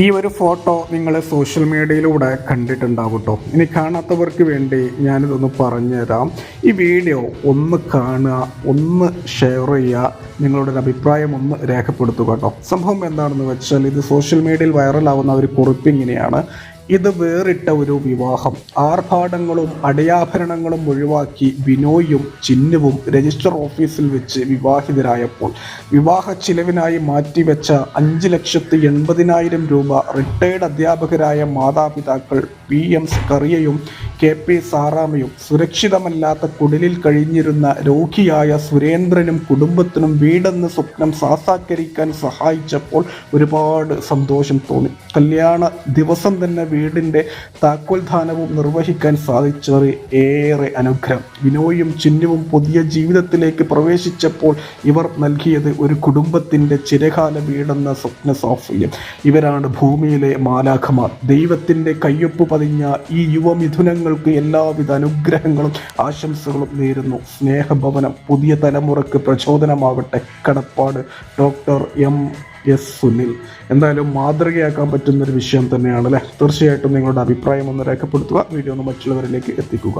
ഈ ഒരു ഫോട്ടോ നിങ്ങൾ സോഷ്യൽ മീഡിയയിലൂടെ കണ്ടിട്ടുണ്ടാവും കേട്ടോ ഇനി കാണാത്തവർക്ക് വേണ്ടി ഞാനിതൊന്ന് പറഞ്ഞുതരാം. ഈ വീഡിയോ ഒന്ന് കാണുക ഒന്ന് ഷെയർ ചെയ്യുക നിങ്ങളുടെ അഭിപ്രായം ഒന്ന് രേഖപ്പെടുത്തുക കേട്ടോ സംഭവം എന്താണെന്ന് വെച്ചാൽ ഇത് സോഷ്യൽ മീഡിയയിൽ വൈറലാവുന്ന ഒരു കുറിപ്പ് ഇങ്ങനെയാണ്. ഇത് വേറിട്ട ഒരു വിവാഹം. ആർഭാടങ്ങളും അടയാഭരണങ്ങളും ഒഴിവാക്കി ബിനോയും ചിന്നുവും രജിസ്റ്റർ ഓഫീസിൽ വെച്ച് വിവാഹിതരായപ്പോൾ വിവാഹ ചിലവിനായി മാറ്റിവെച്ച അഞ്ച് ലക്ഷത്തി എൺപതിനായിരം രൂപ റിട്ടയർഡ് അധ്യാപകരായ മാതാപിതാക്കൾ പി എം സ്കറിയയും കെ പി സാറാമയും സുരക്ഷിതമല്ലാത്ത കുടിലിൽ കഴിഞ്ഞിരുന്ന രോഗിയായ സുരേന്ദ്രനും കുടുംബത്തിനും വീടെന്ന് സ്വപ്നം സാസാക്കരിക്കാൻ സഹായിച്ചപ്പോൾ ഒരുപാട് സന്തോഷം തോന്നി. കല്യാണ ദിവസം തന്നെ വീടിന്റെ താക്കോൽദാനവും നിർവഹിക്കാൻ സാധിച്ചത് ഏറെ അനുഗ്രഹം. വിനോയും ചിന്നുവും പുതിയ ജീവിതത്തിലേക്ക് പ്രവേശിച്ചപ്പോൾ ഇവർ നൽകിയത് ഒരു കുടുംബത്തിന്റെ ചിരകാല വീടെന്ന സ്വപ്ന സാഫല്യം ഇവരാണ് ഭൂമിയിലെ മാലാഖമാർ. ദൈവത്തിന്റെ കയ്യൊപ്പ് പതിഞ്ഞ ഈ യുവമിഥുനങ്ങൾക്ക് എല്ലാവിധ അനുഗ്രഹങ്ങളും ആശംസകളും നേരുന്നു. സ്നേഹഭവനം പുതിയ തലമുറയ്ക്ക് പ്രചോദനമാകട്ടെ കടപ്പാട് ഡോക്ടർ എം എസ് സുനിൽ. എന്തായാലും മാതൃകയാക്കാൻ പറ്റുന്നൊരു വിഷയം തന്നെയാണ് അല്ലേ തീർച്ചയായിട്ടും നിങ്ങളുടെ അഭിപ്രായം ഒന്ന് രേഖപ്പെടുത്തുക. വീഡിയോ ഒന്ന് മറ്റുള്ളവരിലേക്ക് എത്തിക്കുക.